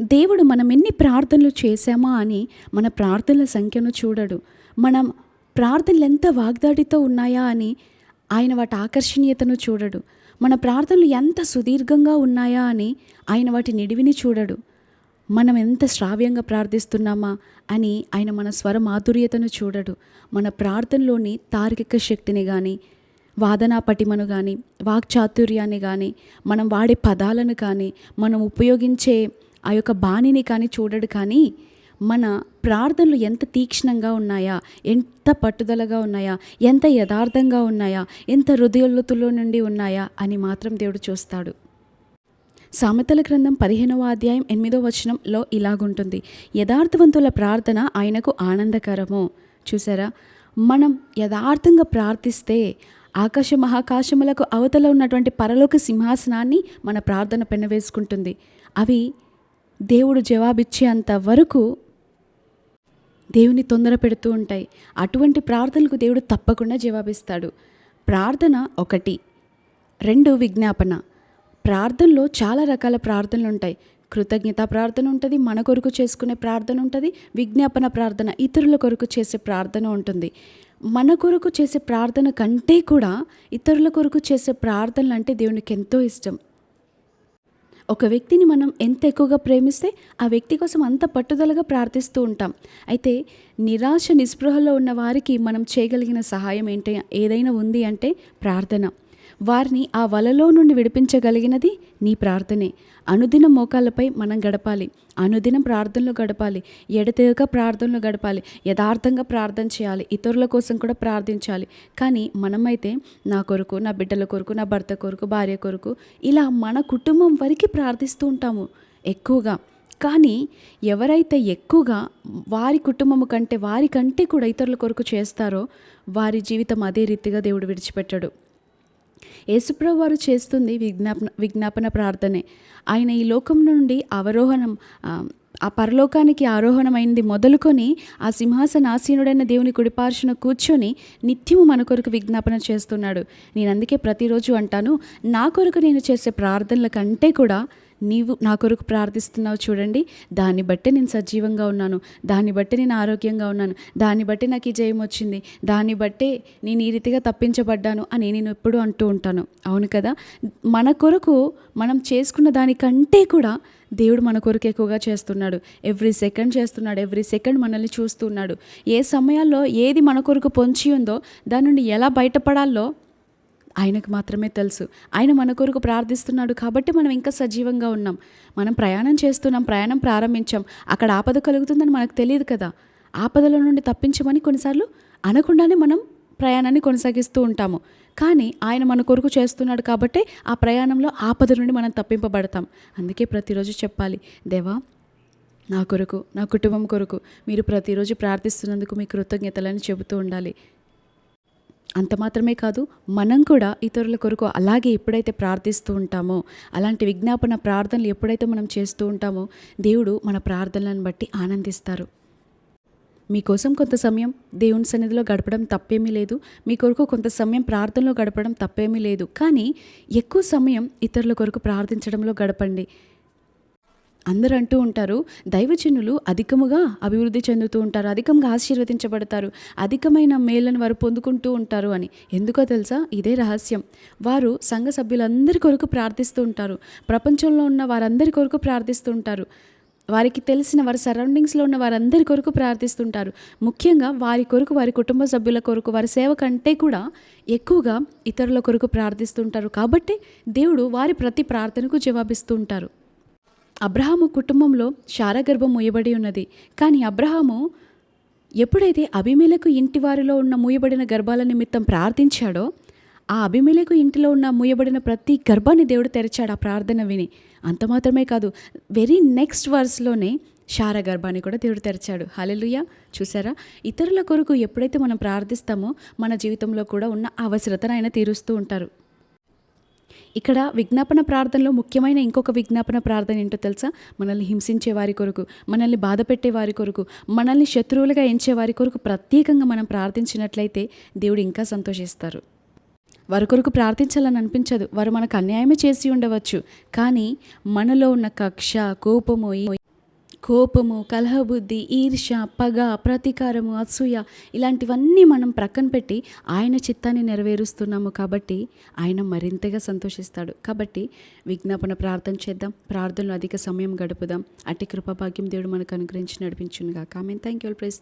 దేవుడు మనం ఎన్ని ప్రార్థనలు చేశామా అని మన ప్రార్థనల సంఖ్యను చూడడు. మనం ప్రార్థనలు ఎంత వాగ్దాడితో ఉన్నాయా అని ఆయన వాటి ఆకర్షణీయతను చూడడు. మన ప్రార్థనలు ఎంత సుదీర్ఘంగా ఉన్నాయా అని ఆయన వాటి నిడివిని చూడడు. మనం ఎంత శ్రావ్యంగా ప్రార్థిస్తున్నామా అని ఆయన మన స్వర మాధుర్యతను చూడడు. మన ప్రార్థనలోని తార్కిక శక్తిని కానీ వాదనా పటిమను కానీ వాక్చాతుర్యాన్ని కానీ మనం వాడే పదాలను కానీ మనం ఉపయోగించే ఆ యొక్క బాణిని కానీ చూడడు కానీ మన ప్రార్థనలు ఎంత తీక్షణంగా ఉన్నాయా? ఎంత పట్టుదలగా ఉన్నాయా? ఎంత యథార్థంగా ఉన్నాయా? ఎంత హృదయలతులో నుండి ఉన్నాయా? అని మాత్రం దేవుడు చూస్తాడు. సామెతల గ్రంథం పదిహేనవ అధ్యాయం ఎనిమిదో వచనంలో ఇలాగుంటుంది. యథార్థవంతుల ప్రార్థన ఆయనకు ఆనందకరము. చూసారా? మనం యథార్థంగా ప్రార్థిస్తే ఆకాశ మహాకాశములకు అవతల ఉన్నటువంటి పరలోక సింహాసనాన్ని మన ప్రార్థన పెన్నవేసుకుంటుంది. అవి దేవుడు జవాబిచ్చేంత వరకు దేవుని తొందర పెడుతూ ఉంటాయి. అటువంటి ప్రార్థనలకు దేవుడు తప్పకుండా జవాబిస్తాడు. ప్రార్థన ఒకటి. రెండు విజ్ఞాపన. ప్రార్థనలో చాలా రకాల ప్రార్థనలు ఉంటాయి. కృతజ్ఞత ప్రార్థన ఉంటుంది మన కొరకు చేసుకునే ప్రార్థన ఉంటుంది విజ్ఞాపన ప్రార్థన ఇతరుల కొరకు చేసే ప్రార్థన ఉంటుంది. మన కొరకు చేసే ప్రార్థన కంటే కూడా ఇతరుల కొరకు చేసే ప్రార్థనలు అంటే దేవునికి ఎంతో ఇష్టం. ఒక వ్యక్తిని మనం ఎంత ఎక్కువగా ప్రేమిస్తే ఆ వ్యక్తి కోసం అంత పట్టుదలగా ప్రార్థిస్తూ ఉంటాం. అయితే నిరాశ నిస్పృహలో ఉన్న వారికి మనం చేయగలిగిన సహాయం ఏంటి? ఏదైనా ఉంది అంటే ప్రార్థన. వారిని ఆ వలలో నుండి విడిపించగలిగినది నీ ప్రార్థనే. అనుదిన మోకాళ్ళపై మనం గడపాలి. అనుదినం ప్రార్థనలు గడపాలి. ఎడతెగక ప్రార్థనలు గడపాలి. యథార్థంగా ప్రార్థన చేయాలి. ఇతరుల కోసం కూడా ప్రార్థించాలి. కానీ మనమైతే నా కొరకు నా బిడ్డల కొరకు నా భర్త కొరకు భార్య కొరకు ఇలా మన కుటుంబం వరకు ప్రార్థిస్తూ ఉంటాము ఎక్కువగా. కానీ ఎవరైతే ఎక్కువగా వారి కుటుంబము కంటే వారి కంటే కూడా ఇతరుల కొరకు చేస్తారో వారి జీవితం అదే రీతిగా దేవుడు విడిచిపెట్టాడు. యేసుప్రభు వారు చేస్తుంది విజ్ఞాపన విజ్ఞాపన ప్రార్థనే. ఆయన ఈ లోకం నుండి అవరోహణం ఆ, పరలోకానికి ఆరోహణమైంది మొదలుకొని ఆ సింహాసనాసీనుడైన దేవుని కుడిపార్శ్వన కూర్చొని నిత్యము మన కొరకు విజ్ఞాపన చేస్తున్నాడు. నేను అందుకే ప్రతిరోజు అంటాను నా కొరకు నేను చేసే ప్రార్థనల కంటే కూడా నీవు నా కొరకు ప్రార్థిస్తున్నావు చూడండి. దాన్ని బట్టి నేను సజీవంగా ఉన్నాను. దాన్ని బట్టి నేను ఆరోగ్యంగా ఉన్నాను. దాన్ని బట్టి నాకు ఈ జయం వచ్చింది. దాన్ని బట్టే నేను ఈ రీతిగా తప్పించబడ్డాను అని నేను ఎప్పుడూ అంటూ ఉంటాను. అవును కదా? మన కొరకు మనం చేసుకున్న దానికంటే కూడా దేవుడు మన కొరకు ఎక్కువగా చేస్తున్నాడు. ఎవ్రీ సెకండ్ చేస్తున్నాడు. ఎవ్రీ సెకండ్ మనల్ని చూస్తున్నాడు ఏ సమయాల్లో ఏది మన కొరకు పొంచి ఉందో దాని నుండి ఎలా బయటపడాలో ఆయనకు మాత్రమే తెలుసు. ఆయన మన కొరకు ప్రార్థిస్తున్నాడు కాబట్టి మనం ఇంకా సజీవంగా ఉన్నాం. మనం ప్రయాణం చేస్తున్నాం ప్రయాణం ప్రారంభించాం. అక్కడ ఆపద కలుగుతుందని మనకు తెలియదు కదా. ఆపదల నుండి తప్పించమని కొన్నిసార్లు అనకుండానే మనం ప్రయాణాన్ని కొనసాగిస్తూ ఉంటాము. కానీ ఆయన మన కొరకు చేస్తున్నాడు కాబట్టి ఆ ప్రయాణంలో ఆపద నుండి మనం తప్పింపబడతాం. అందుకే ప్రతిరోజు చెప్పాలి దేవా నా కొరకు నా కుటుంబం కొరకు మీరు ప్రతిరోజు ప్రార్థిస్తున్నందుకు మీ కృతజ్ఞతలని చెబుతూ ఉండాలి. అంత మాత్రమే కాదు మనం కూడా ఇతరుల కొరకు అలాగే ఎప్పుడైతే ప్రార్థిస్తూ ఉంటామో అలాంటి విజ్ఞాపన ప్రార్థనలు ఎప్పుడైతే మనం చేస్తూ ఉంటామో దేవుడు మన ప్రార్థనలను బట్టి ఆనందిస్తారు. మీకోసం కొంత సమయం దేవుని సన్నిధిలో గడపడం తప్పేమీ లేదు. మీ కొరకు కొంత సమయం ప్రార్థనలో గడపడం తప్పేమీ లేదు. కానీ ఎక్కువ సమయం ఇతరుల కొరకు ప్రార్థించడంలో గడపండి. అందరూ అంటూ ఉంటారు. దైవజనులు అధికముగా అభివృద్ధి చెందుతూ ఉంటారు. అధికంగా ఆశీర్వదించబడతారు. అధికమైన మేళ్ళను వారు పొందుకుంటూ ఉంటారు అని. ఎందుకో తెలుసా? ఇదే రహస్యం. వారు సంఘ సభ్యులందరి కొరకు ప్రార్థిస్తూ ఉంటారు. ప్రపంచంలో ఉన్న వారందరి కొరకు ప్రార్థిస్తూ ఉంటారు. వారికి తెలిసిన వారి సరౌండింగ్స్లో ఉన్న వారందరి కొరకు ప్రార్థిస్తుంటారు ముఖ్యంగా వారి కొరకు వారి కుటుంబ సభ్యుల కొరకు వారి సేవ కంటే కూడా ఎక్కువగా ఇతరుల కొరకు ప్రార్థిస్తుంటారు కాబట్టి దేవుడు వారి ప్రతి ప్రార్థనకు జవాబిస్తూ ఉంటారు. అబ్రహాము కుటుంబంలో శారగర్భం మూయబడి ఉన్నది. కానీ అబ్రహాము ఎప్పుడైతే అభిమేలకు ఇంటి వారిలో ఉన్న మూయబడిన గర్భాల నిమిత్తం ప్రార్థించాడో ఆ అభిమేలకు ఇంటిలో ఉన్న మూయబడిన ప్రతి గర్భాన్ని దేవుడు తెరిచాడు ఆ ప్రార్థన విని. అంత మాత్రమే కాదు వెరీ నెక్స్ట్ వర్స్లోనే శార గర్భాన్ని కూడా దేవుడు తెరిచాడు. హలెలుయ చూసారా? ఇతరుల కొరకు ఎప్పుడైతే మనం ప్రార్థిస్తామో మన జీవితంలో కూడా ఉన్న అవసరతను ఆయన తీరుస్తూ ఉంటారు. ఇక్కడ విజ్ఞాపన ప్రార్థనలో ముఖ్యమైన ఇంకొక విజ్ఞాపన ప్రార్థన ఏంటో తెలుసా? మనల్ని హింసించే వారి కొరకు మనల్ని బాధ పెట్టే వారి కొరకు మనల్ని శత్రువులుగా ఎంచే వారి కొరకు ప్రత్యేకంగా మనం ప్రార్థించినట్లయితే దేవుడు ఇంకా సంతోషిస్తారు. వారి కొరకు ప్రార్థించాలని అనిపించదు. వారు మనకు అన్యాయమే చేసి ఉండవచ్చు. కానీ మనలో ఉన్న కక్ష కోపము కోపము కలహబుద్ధి ఈర్ష్య పగ ప్రతీకారము అసూయ ఇలాంటివన్నీ మనం ప్రక్కన పెట్టి ఆయన చిత్తాన్ని నెరవేరుస్తున్నాము కాబట్టి ఆయన మరింతగా సంతోషిస్తాడు. కాబట్టి విజ్ఞాపన ప్రార్థన చేద్దాం. ప్రార్థనలో అధిక సమయం గడుపుదాం. అట్టి కృపభాగ్యం దేవుడు మనకు అనుగ్రహించి నడిపించునుగా కామెంట్ థ్యాంక్ యూ ప్రైస్